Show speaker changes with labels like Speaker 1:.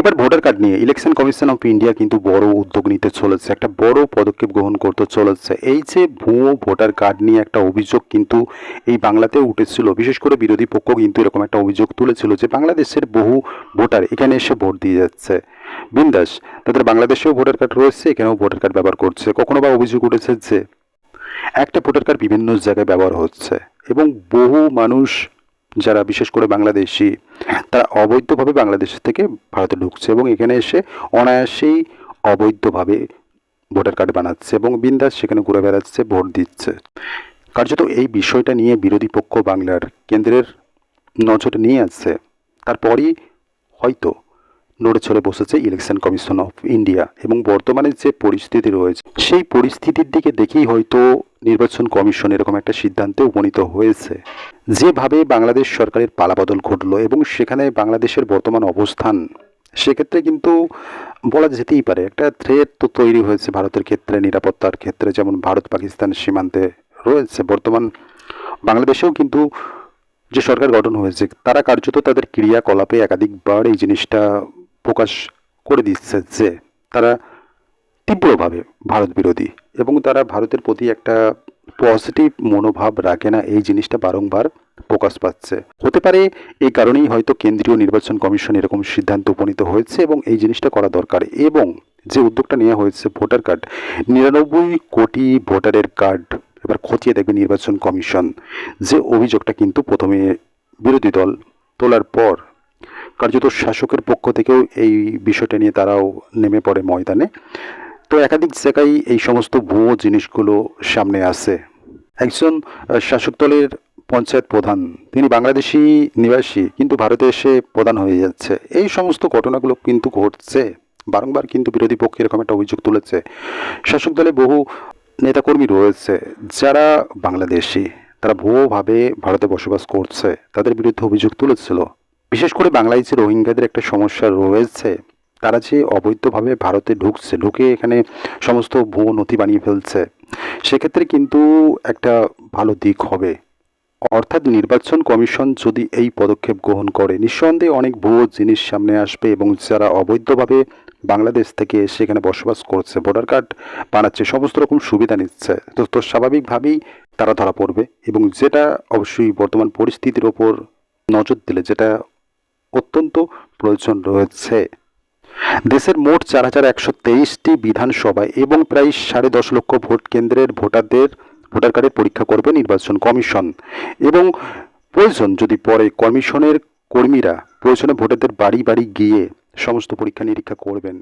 Speaker 1: এবার voter card নিয়ে election commission of India কিন্তু বড় উদ্যোগ নিতে চলেছে, একটা বড় পদক্ষেপ গ্রহণ করতে চলেছে। এই যে ভুয়ো ভোটার কার্ড নিয়ে একটা অভিযোগ কিন্তু এই বাংলাতে উঠেছিল, বিশেষ করে বিরোধী পক্ষ কিন্তু এরকম একটা অভিযোগ তুলেছিল যে বাংলাদেশের বহু ভোটার এখানে এসে ভোট দিয়ে যাচ্ছে। বিন্দাস, তাদের বাংলাদেশেও ভোটার কার্ড রয়েছে, এখানেও ভোটার কার্ড ব্যবহার করছে। কখনো বা অভিযোগ উঠেছে যে একটা ভোটার কার্ড বিভিন্ন জায়গায় ব্যবহার হচ্ছে এবং বহু মানুষ যারা বিশেষ করে বাংলাদেশি, তারা অবৈধভাবে বাংলাদেশ থেকে ভারতে ঢুকছে এবং এখানে এসে অনায়াসেই অবৈধভাবে ভোটার কার্ড বানাচ্ছে এবং বিন্দাস সেখানে ঘুরে বেড়াচ্ছে, ভোট দিচ্ছে। কার্যত এই বিষয়টা নিয়ে বিরোধী পক্ষ বাংলার কেন্দ্রের নজর নিয়ে আসছে তারপরই হয়তো নড়ে চড়ে বসেছে ইলেকশন কমিশন অফ ইন্ডিয়া এবং বর্তমানে যে পরিস্থিতি রয়েছে, সেই পরিস্থিতির দিকে দেখেই হয়তো নির্বাচন কমিশন এরকম একটা সিদ্ধান্তে উপনীত হয়েছে। যেভাবে বাংলাদেশ সরকারের পালাবদল ঘটলো এবং সেখানে বাংলাদেশের বর্তমান অবস্থান, সেক্ষেত্রে কিন্তু বলা যেতেই পারে একটা থ্রেট তো তৈরি হয়েছে ভারতের ক্ষেত্রে, নিরাপত্তার ক্ষেত্রে, যেমন ভারত পাকিস্তান সীমান্তে রয়েছে। বর্তমান বাংলাদেশেও কিন্তু যে সরকার গঠন হয়েছে, তারা কার্যত তাদের ক্রিয়াকলাপে একাধিকবার এই জিনিসটা প্রকাশ করে দিচ্ছে যে তারা তীব্রভাবে ভারত বিরোধী এবং তারা ভারতের প্রতি একটা পজিটিভ মনোভাব রাখে না, এই জিনিসটা বারংবার প্রকাশ পাচ্ছে। হতে পারে এই কারণেই হয়তো কেন্দ্রীয় নির্বাচন কমিশন এরকম সিদ্ধান্ত উপনীত হয়েছে এবং এই জিনিসটা করা দরকার এবং যে উদ্যোগটা নেওয়া হয়েছে ভোটার কার্ড, নিরানব্বই কোটি ভোটারের কার্ড, এবার খতিয়ে দেখবে নির্বাচন কমিশন যে অভিযোগটা কিন্তু প্রথমে বিরোধী দল তোলার পর কার্যত শাসকের পক্ষ থেকেও এই বিষয়টা নিয়ে তারাও নেমে পড়ে ময়দানে। তো একাধিক জায়গায় এই সমস্ত ভুয়ো জিনিসগুলো সামনে আসে। একজন শাসক দলের পঞ্চায়েত প্রধান, তিনি বাংলাদেশি নিবাসী, কিন্তু ভারতে এসে প্রধান হয়ে যাচ্ছে। এই সমস্ত ঘটনাগুলো কিন্তু ঘটছে, বারংবার কিন্তু বিরোধী পক্ষ এরকম একটা অভিযোগ তুলেছে। শাসক দলে বহু নেতাকর্মী রয়েছে, যারা বাংলাদেশি, তারা ভুয়োভাবে ভারতে বসবাস করছে, তাদের বিরুদ্ধে অভিযোগ তুলেছিল। বিশেষ করে বাংলায় যে রোহিঙ্গাদের একটা সমস্যা রয়েছে, তারা যে অবৈধভাবে ভারতে ঢুকছে, ঢুকে এখানে সমস্ত ভুয়ো নথি বানিয়ে ফেলছে, সেক্ষেত্রে কিন্তু একটা ভালো দিক হবে। অর্থাৎ নির্বাচন কমিশন যদি এই পদক্ষেপ গ্রহণ করে, নিঃসন্দেহে অনেক ভুয়ো জিনিস সামনে আসবে এবং যারা অবৈধভাবে বাংলাদেশ থেকে সেখানে বসবাস করছে, ভোটার কার্ড বানাচ্ছে, সমস্ত রকম সুবিধা নিচ্ছে, তো তো স্বাভাবিকভাবেই তারা ধরা পড়বে এবং যেটা অবশ্যই বর্তমান পরিস্থিতির ওপর নজর দিলে, যেটা অত্যন্ত প্রয়োজন রয়েছে। দেশের মোট চার হাজার একশো তেইশটি বিধানসভায় এবং প্রায় সাড়ে দশ লক্ষ ভোট কেন্দ্রের ভোটারদের ভোটার কার্ডের পরীক্ষা করবে নির্বাচন কমিশন। এবং প্রয়োজন যদি পরে কমিশনের কর্মীরা প্রয়োজনে ভোটারদের বাড়ি বাড়ি গিয়ে সমস্ত পরীক্ষা নিরীক্ষা করবেন।